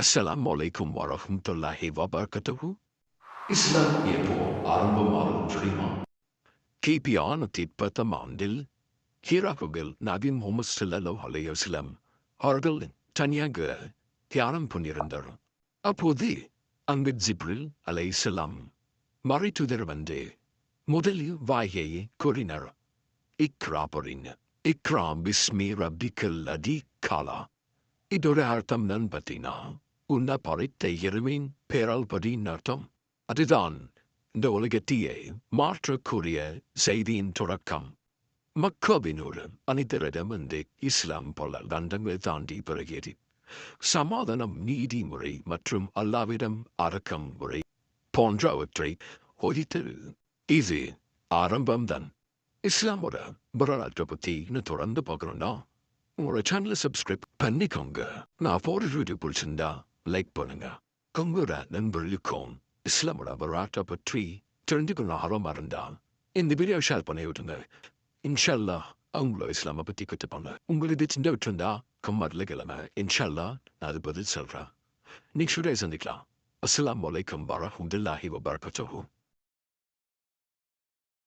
Wa rahmatullahi wa barakatuhu. இஸ்லாம் எப்போ ஆரம்பமாகும் தெரியுமா கிபி ஆயிரத்தி பத்தாம் ஆண்டில் ஹீராகுவில் நபி முகமது ஸல்லல்லாஹு அலைஹி வஸல்லம் அவர்கள் தனியாக தியானம் பண்ணியிருந்தார் அப்போது அங்கு ஜிப்ரில் அலைஹிஸ்ஸலாம் மறைத்துதர் வந்து முதலில் வாயை கூறினார் இக்ரா பொறின் இக்ராம் பிஸ்மி ரப்பிக்கல் அதி காலா இதோட அர்த்தம் நான் பத்தினா உன்ன பறித்த இறைவின் பேரால் பதின் அர்த்தம் அதுதான் இந்த உலகத்தையே மாற்றக்கூடிய செய்தியின் தொடக்கம் மக்காவினோடு அனைத்தரிடம் வந்து இஸ்லாம் பல தண்டங்களை தாண்டி பிறகேறி சமாதானம் நீதிமுறை மற்றும் அல்லாவிடம் அடக்கம் முறை போன்றவற்றை ஒழித்தது இது ஆரம்பம்தான் இஸ்லாமோட வரலாற்றை பற்றி இன்னும் தொடர்ந்து பார்க்கணும்னா உங்களோட சேனலை சப்ஸ்கிரைப் பண்ணிக்கோங்க நான் போடுற வீடியோ பிடிச்சிருந்தா லைக் பண்ணுங்க உங்களோட நண்பர்களுக்கும் இஸ்லாமோட வரலாற்றை பற்றி தெரிஞ்சுக்கணும் ஆர்வமாக இருந்தா இந்த வீடியோ ஷேர் பண்ணி விட்டுங்க இன்ஷல்லா அவங்கள இஸ்லாமை பற்றி கற்றுப்பாங்க உங்களுக்கு சின்ன விட்டுருந்தா கம்மாரில் கிழமை இன்ஷல்லா நான் அது பதில் சொல்கிறேன் நெக்ஸ்ட் வீடியோ சந்திக்கலாம் அஸ்ஸலாமு அலைக்கும் வரஹ்மத்துல்லாஹி வபரகாத்துஹு